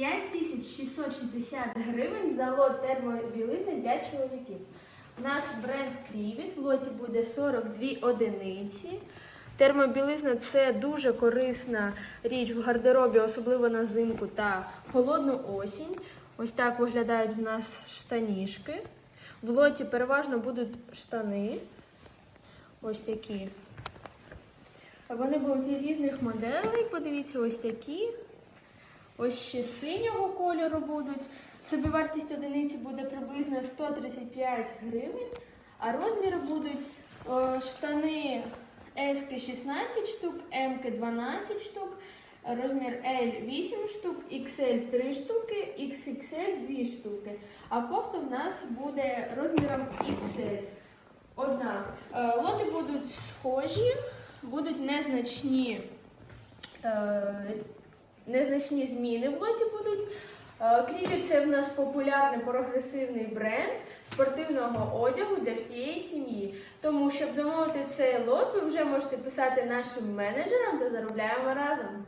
5660 гривень за лот термобілизни для чоловіків. У нас бренд Крівіт, в лоті буде 42 одиниці. Термобілизна це дуже корисна річ в гардеробі, особливо на зимку та холодну осінь. Ось так виглядають в нас штанішки. В лоті переважно будуть штани. Ось такі. Вони будуть різних моделей. Подивіться, ось такі. Ось ще синього кольору будуть. Собівартість одиниці буде приблизно 135 гривень, а розміри будуть штани S 16 штук, M 12 штук, розмір L 8 штук, XL 3 штуки, XXL 2 штуки. А кофта в нас буде розміром XL. Одна. Е, Лоти будуть схожі, будуть незначні. Незначні зміни в лоті будуть. Е, Кріві це в нас популярний прогресивний бренд спортивного одягу для всієї сім'ї. Тому, щоб замовити цей лот, ви вже можете писати нашим менеджерам та заробляємо разом.